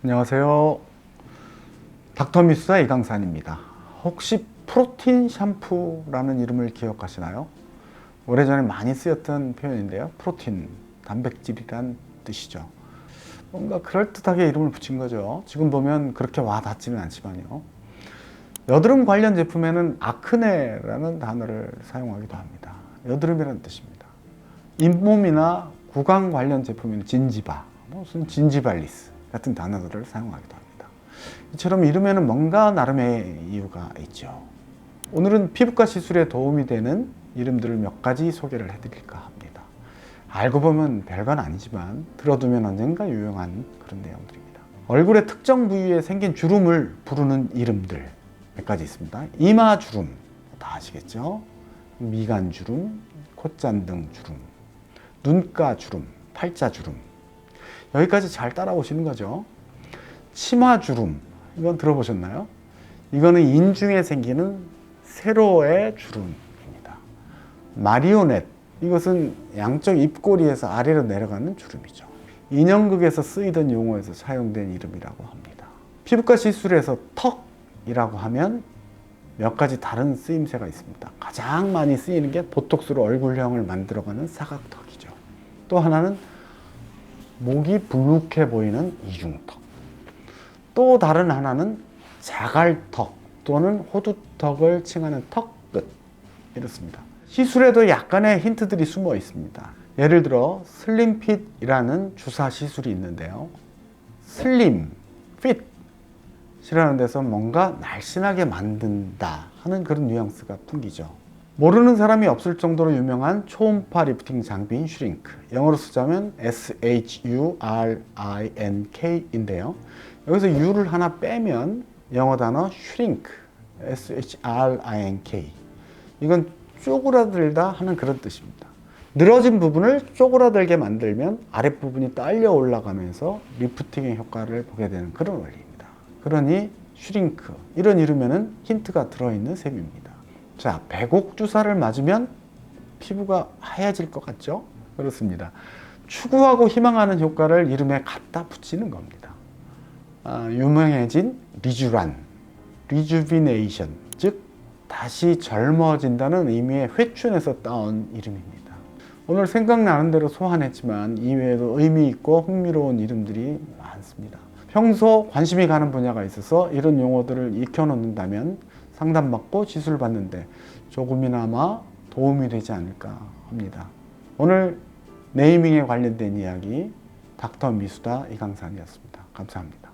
안녕하세요. 닥터미스의 이강산입니다. 혹시 프로틴 샴푸라는 이름을 기억하시나요? 오래전에 많이 쓰였던 표현인데요. 프로틴, 단백질이란 뜻이죠. 뭔가 그럴듯하게 이름을 붙인 거죠. 지금 보면 그렇게 와 닿지는 않지만요. 여드름 관련 제품에는 아크네라는 단어를 사용하기도 합니다. 여드름이라는 뜻입니다. 잇몸이나 구강 관련 제품에는 진지바, 무슨 진지발리스 같은 단어들을 사용하기도 합니다. 이처럼 이름에는 뭔가 나름의 이유가 있죠. 오늘은 피부과 시술에 도움이 되는 이름들을 몇 가지 소개를 해드릴까 합니다. 알고 보면 별건 아니지만 들어두면 언젠가 유용한 그런 내용들입니다. 얼굴의 특정 부위에 생긴 주름을 부르는 이름들 몇 가지 있습니다. 이마 주름 다 아시겠죠? 미간 주름, 콧잔등 주름, 눈가 주름, 팔자 주름 여기까지 잘 따라오시는 거죠. 치마 주름 이건 들어보셨나요? 이거는 인중에 생기는 세로의 주름입니다. 마리오넷 이것은 양쪽 입꼬리에서 아래로 내려가는 주름이죠. 인형극에서 쓰이던 용어에서 사용된 이름이라고 합니다. 피부과 시술에서 턱이라고 하면 몇 가지 다른 쓰임새가 있습니다. 가장 많이 쓰이는 게 보톡스로 얼굴형을 만들어가는 사각턱이죠. 또 하나는 목이 불룩해 보이는 이중턱. 또 다른 하나는 자갈턱 또는 호두턱을 칭하는 턱끝. 이렇습니다. 시술에도 약간의 힌트들이 숨어 있습니다. 예를 들어 슬림핏이라는 주사 시술이 있는데요. 슬림, 핏 이라는 데서 뭔가 날씬하게 만든다 하는 그런 뉘앙스가 풍기죠. 모르는 사람이 없을 정도로 유명한 초음파 리프팅 장비인 슈링크. 영어로 쓰자면 S-H-U-R-I-N-K인데요. 여기서 U를 하나 빼면 영어 단어 슈링크. S-H-R-I-N-K. 이건 쪼그라들다 하는 그런 뜻입니다. 늘어진 부분을 쪼그라들게 만들면 아랫부분이 딸려 올라가면서 리프팅의 효과를 보게 되는 그런 원리입니다. 그러니 슈링크 이런 이름에는 힌트가 들어있는 셈입니다. 자, 배곡 주사를 맞으면 피부가 하얘질 것 같죠? 그렇습니다. 추구하고 희망하는 효과를 이름에 갖다 붙이는 겁니다. 아, 유명해진 리주란, 리주비네이션, 즉 다시 젊어진다는 의미의 회춘에서 따온 이름입니다. 오늘 생각나는 대로 소환했지만 이외에도 의미 있고 흥미로운 이름들이 많습니다. 평소 관심이 가는 분야가 있어서 이런 용어들을 익혀놓는다면 상담받고 시술 받는데 조금이나마 도움이 되지 않을까 합니다. 오늘 네이밍에 관련된 이야기 닥터 미수다 이 강산이었습니다. 감사합니다.